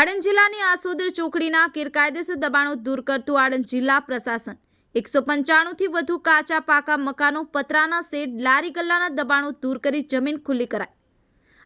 આણંદ જિલ્લાની આસોદર ચોકડીના ગેરકાયદેસર દબાણો દૂર કરતું આણંદ જિલ્લા પ્રશાસન. એકસો પંચાણુંથી વધુ કાચા પાકા મકાનો પતરાના શેડ, લારી ગલ્લાના દબાણો દૂર કરી જમીન ખુલ્લી કરાઈ.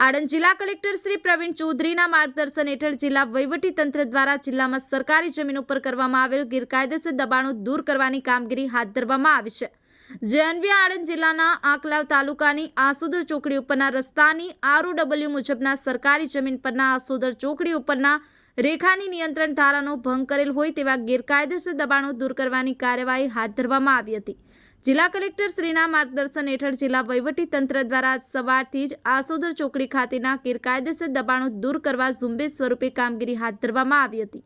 આણંદ જિલ્લા કલેક્ટર શ્રી પ્રવીણ ચૌધરીના માર્ગદર્શન હેઠળ જિલ્લા વહીવટી તંત્ર દ્વારા જિલ્લામાં સરકારી જમીન ઉપર કરવામાં આવેલ ગેરકાયદેસર દબાણો દૂર કરવાની કામગીરી હાથ ધરવામાં આવી છે. જે અન્વયે આણંદ જિલ્લાના આંકલાવ તાલુકાની આસોદર ચોકડી ઉપરના રસ્તાની આરઓડબલ્યુ મુજબના સરકારી જમીન પરના આસોદર ચોકડી ઉપરના રેખાની નિયંત્રણ ધારાનો ભંગ કરેલ હોય તેવા ગેરકાયદેસર દબાણો દૂર કરવાની કાર્યવાહી હાથ ધરવામાં આવી હતી. જિલ્લા કલેક્ટર શ્રીના માર્ગદર્શન હેઠળ જિલ્લા તંત્ર દ્વારા સવારથી જ આસોદર ચોકડી ખાતેના ગેરકાયદેસર દબાણો દૂર કરવા ઝુંબેશ સ્વરૂપે કામગીરી હાથ ધરવામાં આવી હતી.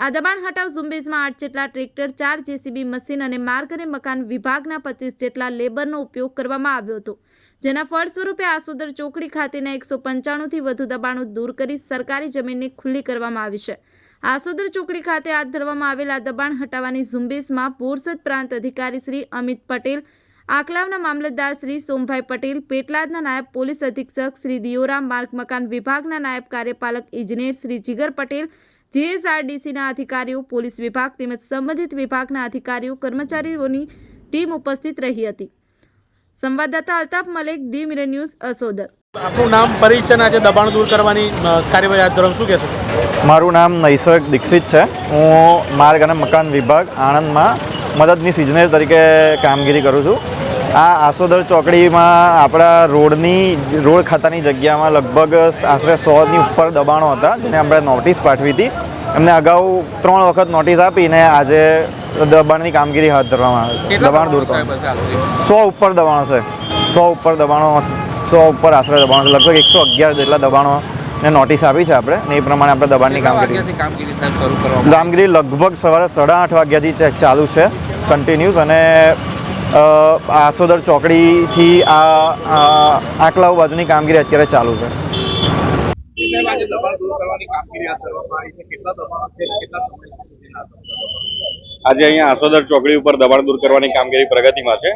આ દબાણ હટાવ ઝુંબેશમાં આઠ જેટલા ટ્રેક્ટર, ચાર જેસીબી મશીન અને માર્ગ અને મકાન વિભાગના પચીસ જેટલા લેબરનો ઉપયોગ કરવામાં આવ્યો હતો, જેના ફળ સ્વરૂપે આસોદર ચોકડી ખાતેના એકસો પંચાણુંથી વધુ દબાણો દૂર કરી સરકારી જમીનને ખુલ્લી કરવામાં આવી છે. આસોદર ચોકડી ખાતે હાથ ધરવામાં આવેલા દબાણ હટાવવાની ઝુંબેશમાં બોરસદ પ્રાંત અધિકારી શ્રી અમિત પટેલ, આકલાવના મામલતદાર શ્રી સોમભાઈ પટેલ, પેટલાદના નાયબ પોલીસ અધિક્ષક શ્રી દિયોરા માર્ગ મકાન વિભાગના નાયબ કાર્યપાલક ઇજનેર શ્રી જીગર પટેલ જીએસઆરડીસીના અધિકારીઓ પોલીસ વિભાગ તેમજ સંબંધિત વિભાગના અધિકારીઓ કર્મચારીઓની ટીમ ઉપસ્થિત રહી હતી. સંવાદદાતા Altaf Malek the Mirror News Asodar. આપનું નામ પરિચય આજે દબાણ દૂર કરવાની કાર્યવાહી હાથ ધરવાનું શું કહેશો? મારું નામ નૈસર્ગ દીક્ષિત છે. હું માર્ગ અને મકાન વિભાગ આણંદમાં મદદની ઇજનેર તરીકે કામગીરી કરું છું. આ આસોદર ચોકડીમાં આપણા રોડની રોડ ખાતાની જગ્યામાં લગભગ આશરે સોની ઉપર દબાણો હતા જેને આપણે નોટિસ પાઠવી હતી. એમને અગાઉ ત્રણ વખત નોટિસ આપીને આજે દબાણની કામગીરી હાથ ધરવામાં આવે છે. દબાણ દૂર કરવા સો ઉપર દબાણો છે. સો ઉપર દબાણો સો ઉપર આશરે દબાણો લગભગ એકસો અગિયાર જેટલા દબાણો ને નોટિસ આપી છે આપણે ને એ પ્રમાણે આપણે દબાણની કામગીરી કામગીરી લગભગ સવારે સાડા આઠ વાગ્યાથી ચાલુ છે. કન્ટિન્યુઅસ અને આસોદર ચોકડીથી આ આકલાવ બાજુની કામગીરી અત્યારે ચાલુ છે. આજે અહીંયા આસોદર ચોકડી ઉપર દબાણ દૂર કરવાની કામગીરી પ્રગતિમાં છે.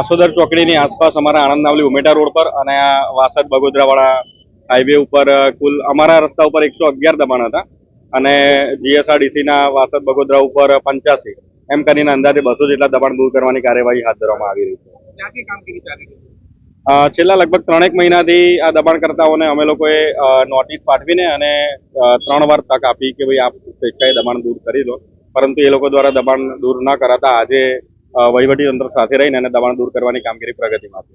આસોદર ચોકડીની આસપાસ અમારા આણંદ નાવલી ઉમેટા રોડ પર અને આ વાસદ બગોદરાવાળા હાઈવે ઉપર કુલ અમારા રસ્તા ઉપર એકસો અગિયાર દબાણ હતા. અને જીએસઆરડીસીના વાસદ બગોદરા ઉપર પંચ્યાસી. એમ કરીને અંદાજે બસો જેટલા દબાણ દૂર કરવાની કાર્યવાહી હાથ ધરવામાં આવી રહી છે. છેલ્લા લગભગ ત્રણેક મહિનાથી આ દબાણકર્તાઓને અમે લોકોએ નોટિસ પાઠવીને અને ત્રણ વાર તક આપી કે ભાઈ આપ સ્વેચ્છાએ દબાણ દૂર કરી દો. પરંતુ એ લોકો દ્વારા દબાણ દૂર ન કરાતા આજે વહીવટીતંત્ર વહીવટી તંત્ર સાથે રહીને અને દબાણ દૂર કરવાની કામગીરી પ્રગતિમાં છે.